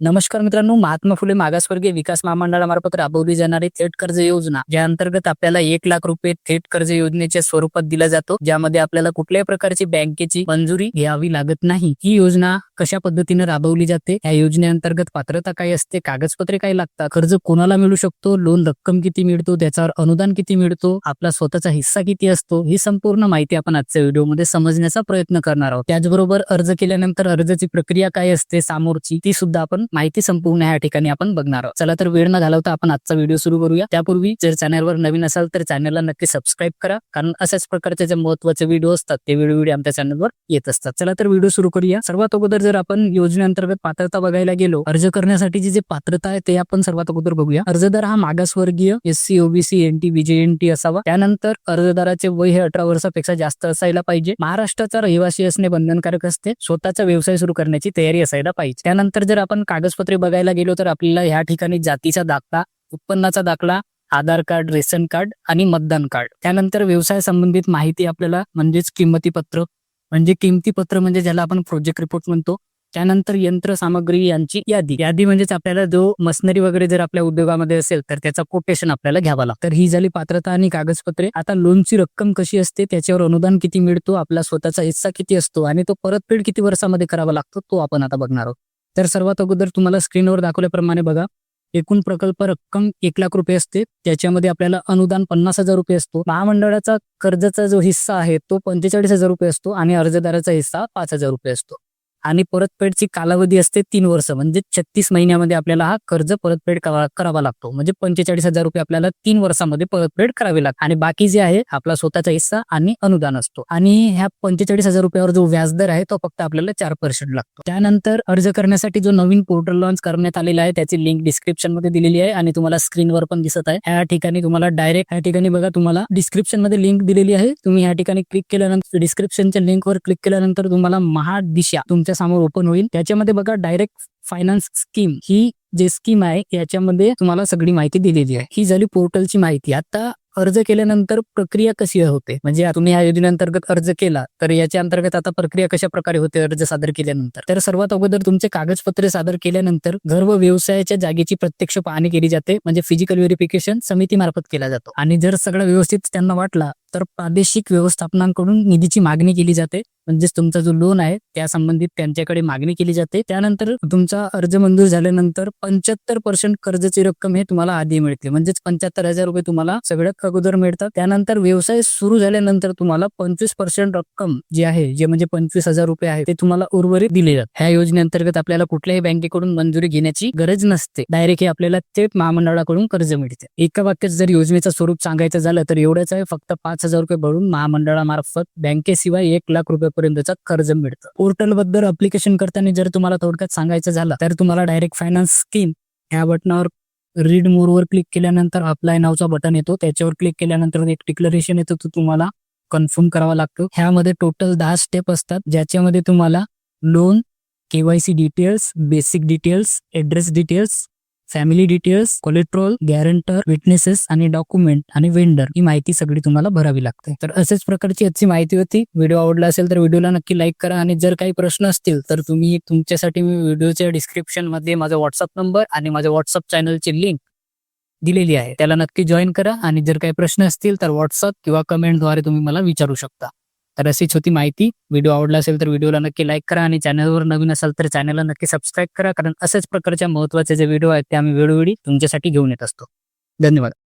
नमस्कार मित्रांनो महात्मा फुले मागासवर्गीय विकास महामंडळामार्फत राबवली जाणारी थेट कर्ज योजना ज्या अंतर्गत आपल्याला एक लाख रुपये थेट कर्ज योजनेच्या स्वरूपात दिला जातो ज्यामध्ये आपल्याला कुठल्याही प्रकारची बँकेची मंजुरी घ्यावी लागत नाही. ही योजना कशा पद्धतीने राबवली जाते या योजनेअंतर्गत पात्रता काय असते कागदपत्रे काय लागतात कर्ज कोणाला मिळू शकतो लोन रक्कम किती मिळतो त्याच्यावर अनुदान किती मिळतो आपला स्वतःचा हिस्सा किती असतो ही संपूर्ण माहिती आपण आजच्या व्हिडिओमध्ये समजण्याचा प्रयत्न करणार आहोत. त्याचबरोबर अर्ज केल्यानंतर अर्जाची प्रक्रिया काय असते सामोरची ती सुद्धा आपण माहिती संपूर्ण या ठिकाणी आपण बघणार आहोत. चला तर वेळ न घालवता आपण आजचा व्हिडिओ सुरू करूया. त्यापूर्वी जर चॅनलवर नवीन असाल तर चॅनलला नक्की सबस्क्राईब करा कारण अशाच प्रकारचे जे महत्त्वाचे व्हिडिओ असतात ते व्हिडिओ व्हिडिओ आमच्या चॅनलवर येत असतात. चला तर व्हिडिओ सुरू करूया. सर्वात अगोदर जर आपण योजनेअंतर्गत पात्रता बघायला गेलो अर्ज करण्यासाठीची जी पात्रता आहे ते आपण सर्वात अगोदर बघूया. अर्जदार हा मागासवर्गीय एससी ओबीसी एन टी असावा. त्यानंतर अर्जदाराचे वय हे अठरा वर्षापेक्षा जास्त असायला पाहिजे. महाराष्ट्राचा रहिवासी असणे बंधनकारक असते. स्वतःचा व्यवसाय सुरू करण्याची तयारी असायला पाहिजे. त्यानंतर जर आपण कागदपत्रे बघायला गेलो तर आपल्याला ह्या ठिकाणी जातीचा दाखला उत्पन्नाचा दाखला आधार कार्ड रेशन कार्ड आणि मतदान कार्ड. त्यानंतर व्यवसाय संबंधित माहिती आपल्याला म्हणजेच किंमती पत्रक म्हणजे किमती पत्र म्हणजे ज्याला आपण प्रोजेक्ट रिपोर्ट म्हणतो त्यानंतर यंत्र सामग्री यांची यादी. यादी म्हणजेच आपल्याला जो मशनरी वगैरे जर आपल्या उद्योगामध्ये असेल तर त्याचा कोटेशन आपल्याला घ्यावा लागतं. तर ही झाली पात्रता आणि कागदपत्रे. आता लोनची रक्कम कशी असते त्याच्यावर अनुदान किती मिळतो आपला स्वतःचा हिस्सा किती असतो आणि तो परतफेड किती वर्षामध्ये करावा लागतो तो आपण आता बघणार आहोत. तर सर्वात अगोदर तुम्हाला स्क्रीनवर दाखवल्याप्रमाणे बघा. एकूण प्रकल्प रक्कम एक लाख रुपये असते. त्याच्यामध्ये आपल्याला अनुदान पन्नास हजार रुपये असतो. महामंडळाचा कर्जाचा जो हिस्सा आहे तो पंचेचाळीस हजार रुपये असतो आणि अर्जदाराचा हिस्सा पाच हजार रुपये असतो. आणि परतफेडची कालावधी असते तीन वर्ष. म्हणजे छत्तीस महिन्यामध्ये आपल्याला हा कर्ज परतफेड करावा लागतो. म्हणजे पंचेचाळीस हजार रुपये आपल्याला तीन वर्षामध्ये परतफेड करावी लागते आणि बाकी जे आहे आपला स्वतःचा हिस्सा आणि अनुदान असतो. आणि ह्या पंचेचाळीस हजार रुपयावर जो व्याजदर आहे तो फक्त आपल्याला चार पर्सेंट लागतो. त्यानंतर अर्ज करण्यासाठी जो नवीन पोर्टल लॉन्च करण्यात आलेला आहे त्याची लिंक डिस्क्रिप्शनमध्ये दिलेली आहे आणि तुम्हाला स्क्रीनवर पण दिसत आहे. या ठिकाणी तुम्हाला डायरेक्ट ह्या ठिकाणी बघा तुम्हाला डिस्क्रिप्शनमध्ये लिंक दिलेली आहे. तुम्ही या ठिकाणी क्लिक केल्यानंतर डिस्क्रिप्शनच्या लिंकवर क्लिक केल्यानंतर तुम्हाला महादिशा तुमच्या समोर ओपन होईल. त्याच्यामध्ये बघा डायरेक्ट फायनान्स स्कीम ही जे स्कीम आहे याच्यामध्ये तुम्हाला सगळी माहिती दिलेली आहे. ही झाली पोर्टलची माहिती. आता अर्ज केल्यानंतर प्रक्रिया कशी होते? म्हणजे तुम्ही या योजनेअंतर्गत अर्ज केला तर याच्या अंतर्गत आता प्रक्रिया कशा प्रकारे होते अर्ज सादर केल्यानंतर? तर सर्वात अगोदर तुमचे कागदपत्रे सादर केल्यानंतर घर व व्यवसायाच्या जागेची प्रत्यक्ष पाहणी केली जाते. म्हणजे फिजिकल व्हेरिफिकेशन समितीमार्फत केला जातो. आणि जर सगळं व्यवस्थित त्यांना वाटला तर प्रादेशिक व्यवस्थापनांकडून निधीची मागणी केली जाते. म्हणजेच तुमचा जो लोन आहे त्या संबंधित त्यांच्याकडे मागणी केली जाते. त्यानंतर तुमचा अर्ज मंजूर झाल्यानंतर पंच्याहत्तर पर्सेंट कर्जाची रक्कम हे तुम्हाला आधी मिळते. म्हणजेच पंच्याहत्तर हजार रुपये तुम्हाला सगळ्यात अगोदर मिळतात. त्यानंतर व्यवसाय सुरू झाल्यानंतर तुम्हाला पंचवीस पर्सेंट रक्कम जी आहे जे म्हणजे पंचवीस हजार रुपये आहे ते तुम्हाला उर्वरित दिले जातात ह्या योजनेअंतर्गत आपल्याला कुठल्याही बँकेकडून मंजुरी घेण्याची गरज नसते. डायरेक्ट हे आपल्याला थेट महामंडळाकडून कर्ज मिळते. एका वाक्यात जर योजनेचं स्वरूप सांगायचं झालं तर एवढंच आहे फक्त पाच हजार रुपये भरून महामंडळामार्फत बँकेशिवाय एक लाख रुपये रुपयेपर्यंतचं कर्ज मिळतं. पोर्टलबद्दल अप्लिकेशन करताना जर तुम्हाला थोडक्यात सांगायचं झालं तर तुम्हाला डायरेक्ट फायनान्स स्कीम ह्या बटनावर रीड मोर वर क्लिक केल्यानंतर अप्लाय नावचा बटन येतो. त्याच्यावर क्लिक केल्यानंतर एक डिक्लरेशन येतो तो तुम्हाला कन्फर्म करावा लागतो. ह्यामध्ये टोटल दहा स्टेप असतात ज्याच्यामध्ये तुम्हाला loan KYC details basic details address details family details collateral guarantor witnesses आणि डॉक्युमेंट आणि वेंडर ही माहिती सगळी तुम्हाला भरावी लागते. तर अशाच प्रकारची आजची माहिती होती. व्हिडिओ आवडला असेल तर व्हिडिओला नक्की लाईक करा आणि जर काही प्रश्न असतील तर तुम्ही तुमच्यासाठी मी व्हिडिओच्या डिस्क्रिप्शनमध्ये माझा व्हॉट्सअप नंबर आणि माझ्या व्हॉट्सअप चॅनलची लिंक दिलेली आहे. त्याला नक्की जॉईन करा आणि जर काही प्रश्न असतील तर व्हॉट्सअप किंवा कमेंटद्वारे तुम्ही मला विचारू शकता. तर अशीच होती माहिती. व्हिडिओ आवडला असेल तर व्हिडिओला नक्की लाईक करा आणि चॅनलवर नवीन असाल तर चॅनलला नक्की सबस्क्राईब करा. कारण अशाच प्रकारच्या महत्त्वाचे जे व्हिडिओ आहेत ते आम्ही वेळोवेळी तुमच्यासाठी घेऊन येत असतो. धन्यवाद.